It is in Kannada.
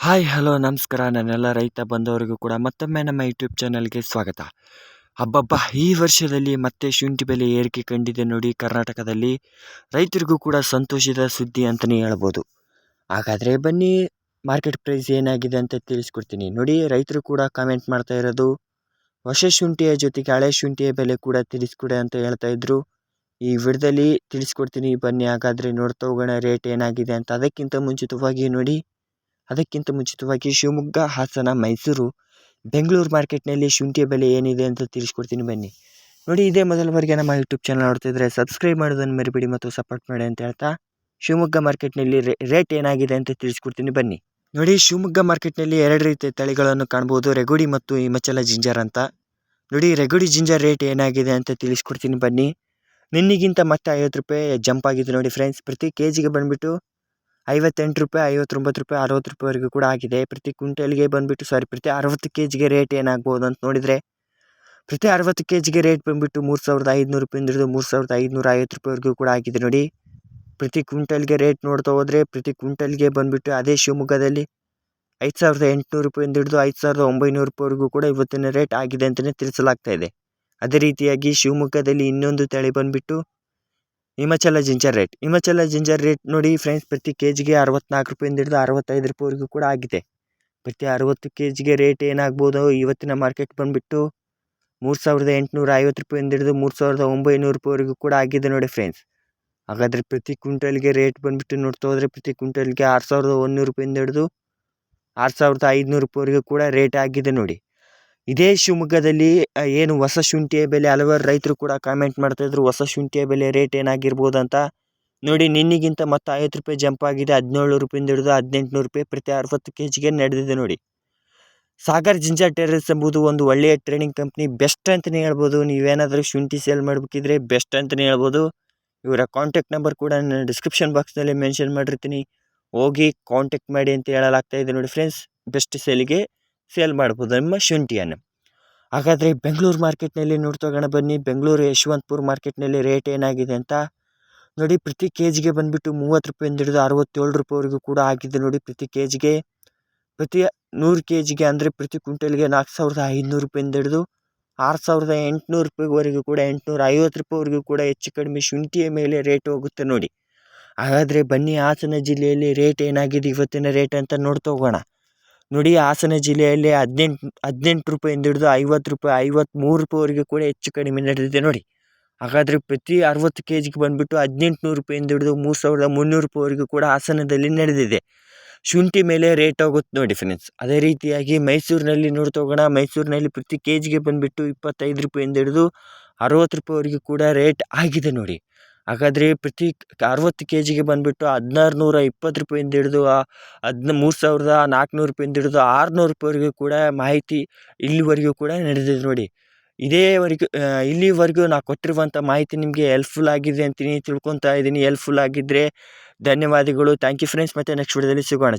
ಹಾಯ್, ಹಲೋ, ನಮಸ್ಕಾರ. ನನ್ನೆಲ್ಲ ರೈತ ಬಂದವರಿಗೂ ಕೂಡ ಮತ್ತೊಮ್ಮೆ ನಮ್ಮ ಯೂಟ್ಯೂಬ್ ಚಾನಲ್ಗೆ ಸ್ವಾಗತ. ಹಬ್ಬಬ್ಬ ಈ ವರ್ಷದಲ್ಲಿ ಮತ್ತೆ ಶುಂಠಿ ಬೆಲೆ ಏರಿಕೆ ಕಂಡಿದೆ ನೋಡಿ ಕರ್ನಾಟಕದಲ್ಲಿ. ರೈತರಿಗೂ ಕೂಡ ಸಂತೋಷದ ಸುದ್ದಿ ಅಂತಲೇ ಹೇಳ್ಬೋದು. ಹಾಗಾದರೆ ಬನ್ನಿ ಮಾರ್ಕೆಟ್ ಪ್ರೈಸ್ ಏನಾಗಿದೆ ಅಂತ ತಿಳಿಸ್ಕೊಡ್ತೀನಿ. ನೋಡಿ, ರೈತರು ಕೂಡ ಕಾಮೆಂಟ್ ಮಾಡ್ತಾ ಇರೋದು, ಹೊಸ ಶುಂಠಿಯ ಜೊತೆಗೆ ಹಳೆ ಶುಂಠಿಯ ಬೆಲೆ ಕೂಡ ತಿಳಿಸ್ಕೊಡೆ ಅಂತ ಹೇಳ್ತಾ ಇದ್ರು. ಈ ವಿಡದಲ್ಲಿ ತಿಳಿಸ್ಕೊಡ್ತೀನಿ ಬನ್ನಿ. ಹಾಗಾದರೆ ನೋಡ್ತಾ ಹೋಗೋಣ ರೇಟ್ ಏನಾಗಿದೆ ಅಂತ. ಅದಕ್ಕಿಂತ ಮುಂಚಿತವಾಗಿ ನೋಡಿ ಅದಕ್ಕಿಂತ ಮುಂಚಿತವಾಗಿ ಶಿವಮೊಗ್ಗ, ಹಾಸನ, ಮೈಸೂರು, ಬೆಂಗಳೂರು ಮಾರ್ಕೆಟ್ನಲ್ಲಿ ಶುಂಠಿಯ ಬೆಲೆ ಏನಿದೆ ಅಂತ ತಿಳಿಸ್ಕೊಡ್ತೀನಿ ಬನ್ನಿ. ನೋಡಿ, ಇದೇ ಮೊದಲ ಬಾರಿಗೆ ನಮ್ಮ ಯೂಟ್ಯೂಬ್ ಚಾನಲ್ ನೋಡ್ತಿದ್ರೆ ಸಬ್ಸ್ಕ್ರೈಬ್ ಮಾಡೋದನ್ನು ಮರಿಬೇಡಿ ಮತ್ತು ಸಪೋರ್ಟ್ ಮಾಡಿ ಅಂತ ಹೇಳ್ತಾ ಶಿವಮೊಗ್ಗ ಮಾರ್ಕೆಟ್ನಲ್ಲಿ ರೇಟ್ ಏನಾಗಿದೆ ಅಂತ ತಿಳಿಸ್ಕೊಡ್ತೀನಿ ಬನ್ನಿ. ನೋಡಿ, ಶಿವಮೊಗ್ಗ ಮಾರ್ಕೆಟ್ನಲ್ಲಿ ಎರಡು ರೀತಿಯ ತಳಿಗಳನ್ನು ಕಾಣ್ಬೋದು, ರೆಗುಡಿ ಮತ್ತು ಹಿಮಚಲ ಜಿಂಜರ್ ಅಂತ. ನೋಡಿ, ರೆಗುಡಿ ಜಿಂಜರ್ ರೇಟ್ ಏನಾಗಿದೆ ಅಂತ ತಿಳಿಸ್ಕೊಡ್ತೀನಿ ಬನ್ನಿ. ನಿನ್ನಿಗಿಂತ ಮತ್ತೆ ಐವತ್ತು ರೂಪಾಯಿ ಜಂಪ್ ಆಗಿದೆ ನೋಡಿ ಫ್ರೆಂಡ್ಸ್ ಪ್ರತಿ ಕೆ ಜಿಗೆ ಬಂದುಬಿಟ್ಟು ಐವತ್ತೆಂಟು ರೂಪಾಯಿ, ಐವತ್ತೊಂಬತ್ತು ರೂಪಾಯಿ, ಅರವತ್ತು ರೂಪಾಯಿವರೆಗೂ ಕೂಡ ಆಗಿದೆ. ಪ್ರತಿ ಕ್ವಿಂಟಲ್ಗೆ ಬಂದುಬಿಟ್ಟು ಸಾರಿ ಪ್ರತಿ ಅರವತ್ತು ಕೆ ಜಿಗೆ ರೇಟ್ ಏನಾಗ್ಬೋದು ಅಂತ ನೋಡಿದರೆ, ಪ್ರತಿ ಅರವತ್ತು ಕೆ ಜಿಗೆ ರೇಟ್ ಬಂದುಬಿಟ್ಟು ಮೂರು ಸಾವಿರದ ಐದುನೂರು ರೂಪಾಯಿಂದ ಹಿಡಿದು ಮೂರು ಸಾವಿರದ ಐದುನೂರ ಐವತ್ತು ರೂಪಾಯಿವರೆಗೂ ಕೂಡ ಆಗಿದೆ ನೋಡಿ. ಪ್ರತಿ ಕ್ವಿಂಟಲ್ಗೆ ರೇಟ್ ನೋಡ್ತಾ ಹೋದರೆ, ಪ್ರತಿ ಕ್ವಿಂಟಲ್ಗೆ ಬಂದುಬಿಟ್ಟು ಅದೇ ಶಿವಮೊಗ್ಗದಲ್ಲಿ ಐದು ಸಾವಿರದ ಎಂಟುನೂರು ರೂಪಾಯಿಂದ ಹಿಡಿದು ಐದು ಸಾವಿರದ ಒಂಬೈನೂರು ರೂಪಾಯಿವರೆಗೂ ಕೂಡ ಇವತ್ತಿನ ರೇಟ್ ಆಗಿದೆ ಅಂತಲೇ ತಿಳಿಸಲಾಗ್ತಾ ಇದೆ. ಅದೇ ರೀತಿಯಾಗಿ ಶಿವಮೊಗ್ಗದಲ್ಲಿ ಇನ್ನೊಂದು ತಳಿ ಬಂದುಬಿಟ್ಟು Himachal ginger rate. Himachal ginger rate ನೋಡಿ ಫ್ರೆಂಡ್ಸ್ ಪ್ರತಿ ಕೆ ಜಿಗೆ ಅರವತ್ನಾಲ್ಕು ರೂಪಾಯಿಂದ ಹಿಡಿದು ಅರವತ್ತೈದು ರೂಪಾಯಿವರೆಗೂ ಕೂಡ ಆಗಿದೆ. ಪ್ರತಿ ಅರವತ್ತು ಕೆ ಜಿಗೆ ರೇಟ್ ಏನಾಗ್ಬೋದು? ಇವತ್ತಿನ ಮಾರ್ಕೆಟ್ ಬಂದುಬಿಟ್ಟು ಮೂರು ಸಾವಿರದ ಎಂಟುನೂರ ಐವತ್ತು ರೂಪಾಯಿಂದ ಹಿಡಿದು ಮೂರು ಸಾವಿರದ ಒಂಬೈನೂರು ರೂಪಾಯಿವರೆಗೂ ಕೂಡ ಆಗಿದೆ ನೋಡಿ ಫ್ರೆಂಡ್ಸ್ ಹಾಗಾದರೆ ಪ್ರತಿ ಕ್ವಿಂಟಲ್ಗೆ ರೇಟ್ ಬಂದುಬಿಟ್ಟು ನೋಡ್ತಾ ಹೋದರೆ ಪ್ರತಿ ಕ್ವಿಂಟಲ್ಗೆ ಆರು ಸಾವಿರದ ಒಂದುನೂರು ರೂಪಾಯಿಂದ ಹಿಡಿದು ಆರು ಸಾವಿರದ ಐದುನೂರು ರೂಪಾಯಿವರೆಗೂ ಕೂಡ ರೇಟ್ ಆಗಿದೆ ನೋಡಿ. ಇದೇ ಶಿವಮೊಗ್ಗದಲ್ಲಿ ಏನು ಹೊಸ ಶುಂಠಿಯ ಬೆಲೆ ಹಲವಾರು ರೈತರು ಕೂಡ ಕಾಮೆಂಟ್ ಮಾಡ್ತಾಯಿದ್ರು, ಹೊಸ ಶುಂಠಿಯ ಬೆಲೆ ರೇಟ್ ಏನಾಗಿರ್ಬೋದು ಅಂತ? ನೋಡಿ, ನಿನ್ನಿಗಿಂತ ಮತ್ತು ಐವತ್ತು ರೂಪಾಯಿ ಜಂಪ್ ಆಗಿದೆ, ಹದಿನೇಳು ರೂಪಾಯಿಂದ ಹಿಡಿದು ಹದಿನೆಂಟುನೂರು ರೂಪಾಯಿ ಪ್ರತಿ ಅರವತ್ತು ಕೆ ಜಿಗೆ ನಡೆದಿದೆ ನೋಡಿ. ಸಾಗರ್ ಜಿಂಜಾ ಟೆರರ್ಸ್ ಎಂಬುದು ಒಂದು ಒಳ್ಳೆಯ ಟ್ರೇಡಿಂಗ್ ಕಂಪ್ನಿ ಬೆಸ್ಟ್ ಅಂತಲೇ ಹೇಳ್ಬೋದು. ನೀವೇನಾದರೂ ಶುಂಠಿ ಸೇಲ್ ಮಾಡಬೇಕಿದ್ರೆ ಬೆಸ್ಟ್ ಅಂತಲೇ ಹೇಳ್ಬೋದು. ಇವರ ಕಾಂಟ್ಯಾಕ್ಟ್ ನಂಬರ್ ಕೂಡ ನಾನು ಡಿಸ್ಕ್ರಿಪ್ಷನ್ ಬಾಕ್ಸ್ನಲ್ಲಿ ಮೆನ್ಷನ್ ಮಾಡಿರ್ತೀನಿ. ಹೋಗಿ ಕಾಂಟ್ಯಾಕ್ಟ್ ಮಾಡಿ ಅಂತ ಹೇಳಲಾಗ್ತಾ ಇದೆ ನೋಡಿ ಫ್ರೆಂಡ್ಸ್ ಬೆಸ್ಟ್ ಸೇಲಿಗೆ ಸೇಲ್ ಮಾಡ್ಬೋದು ನಿಮ್ಮ ಶುಂಠಿಯನ್ನು. ಹಾಗಾದರೆ ಬೆಂಗಳೂರು ಮಾರ್ಕೆಟ್ನಲ್ಲಿ ನೋಡ್ತೋಗೋಣ ಬನ್ನಿ. ಬೆಂಗಳೂರು ಯಶವಂತಪುರ ಮಾರ್ಕೆಟ್ನಲ್ಲಿ ರೇಟ್ ಏನಾಗಿದೆ ಅಂತ. ನೋಡಿ ಪ್ರತಿ ಕೆ ಜಿಗೆ ಬಂದುಬಿಟ್ಟು ಮೂವತ್ತು ರೂಪಾಯಿಂದ ಹಿಡಿದು ಅರವತ್ತೇಳು ರೂಪಾಯಿವರೆಗೂ ಕೂಡ ಆಗಿದೆ ನೋಡಿ ಪ್ರತಿ ಕೆ ಜಿಗೆ ಪ್ರತಿ ನೂರು ಕೆ ಜಿಗೆ ಅಂದರೆ ಪ್ರತಿ ಕ್ವಿಂಟಲ್ಗೆ ನಾಲ್ಕು ಸಾವಿರದ ಐದುನೂರು ರೂಪಾಯಿಂದ ಹಿಡಿದು ಆರು ಸಾವಿರದ ಎಂಟುನೂರು ರೂಪಾಯಿವರೆಗೂ ಕೂಡ ಎಂಟುನೂರ ಐವತ್ತು ರೂಪಾಯಿವರೆಗೂ ಕೂಡ ಹೆಚ್ಚು ಕಡಿಮೆ ಶುಂಠಿಯ ಮೇಲೆ ರೇಟ್ ಹೋಗುತ್ತೆ ನೋಡಿ. ಹಾಗಾದರೆ ಬನ್ನಿ ಹಾಸನ ಜಿಲ್ಲೆಯಲ್ಲಿ ರೇಟ್ ಏನಾಗಿದೆ ಇವತ್ತಿನ ರೇಟ್ ಅಂತ ನೋಡ್ತಾ ಹೋಗೋಣ ನೋಡಿ ಹಾಸನ ಜಿಲ್ಲೆಯಲ್ಲಿ ಹದಿನೆಂಟು ಹದಿನೆಂಟು ರೂಪಾಯಿಂದ ಹಿಡಿದು ಐವತ್ತು ರೂಪಾಯಿ ಐವತ್ತ್ಮೂರು ರೂಪಾಯಿವರೆಗೂ ಕೂಡ ಹೆಚ್ಚು ಕಡಿಮೆ ನಡೆದಿದೆ ನೋಡಿ. ಹಾಗಾದರೆ ಪ್ರತಿ ಅರವತ್ತು ಕೆ ಜಿಗೆ ಬಂದುಬಿಟ್ಟು ಹದಿನೆಂಟುನೂರು ರೂಪಾಯಿಂದ ಹಿಡಿದು ಮೂರು ಸಾವಿರದ ಮುನ್ನೂರು ರೂಪಾಯಿವರೆಗೂ ಕೂಡ ಹಾಸನದಲ್ಲಿ ನಡೆದಿದೆ. ಶುಂಠಿ ಮೇಲೆ ರೇಟ್ ಹೋಗುತ್ತೆ ನೋಡಿ ಫ್ರೆಂಡ್ಸ್ ಅದೇ ರೀತಿಯಾಗಿ ಮೈಸೂರಿನಲ್ಲಿ ನೋಡ್ತಾ ಹೋಗೋಣ. ಮೈಸೂರಿನಲ್ಲಿ ಪ್ರತಿ ಕೆ ಜಿಗೆ ಬಂದುಬಿಟ್ಟು ಇಪ್ಪತ್ತೈದು ರೂಪಾಯಿಂದ ಹಿಡಿದು ಅರವತ್ತು ರೂಪಾಯಿವರೆಗೂ ಕೂಡ ರೇಟ್ ಆಗಿದೆ ನೋಡಿ. ಹಾಗಾದರೆ ಪ್ರತಿ ಅರವತ್ತು ಕೆ ಜಿಗೆ ಬಂದುಬಿಟ್ಟು ಹದಿನಾರು ನೂರ ಇಪ್ಪತ್ತು ರೂಪಾಯಿಂದ ಹಿಡಿದು ಹದಿನ, ಮೂರು ಸಾವಿರದ ನಾಲ್ಕುನೂರು ರೂಪಾಯಿಂದ ಹಿಡಿದು ಆರುನೂರು ರೂಪಾಯಿವರೆಗೂ ಕೂಡ ಮಾಹಿತಿ ಇಲ್ಲಿವರೆಗೂ ಕೂಡ ನಡೆದಿದೆ ನೋಡಿ. ಇದೇವರೆಗೂ ಇಲ್ಲಿವರೆಗೂ ನಾ ಕೊಟ್ಟಿರುವಂಥ ಮಾಹಿತಿ ನಿಮಗೆ ಎಲ್ಪ್ಫುಲ್ ಆಗಿದೆ ಅಂತೀನಿ ತಿಳ್ಕೊತಾ ಇದ್ದೀನಿ ಎಲ್ಪ್ಫುಲ್ ಆಗಿದ್ದರೆ ಧನ್ಯವಾದಗಳು. ಥ್ಯಾಂಕ್ ಯು ಫ್ರೆಂಡ್ಸ್ ಮತ್ತು ನೆಕ್ಸ್ಟ್ ವಿಡಿಯೋದಲ್ಲಿ ಸಿಗೋಣ.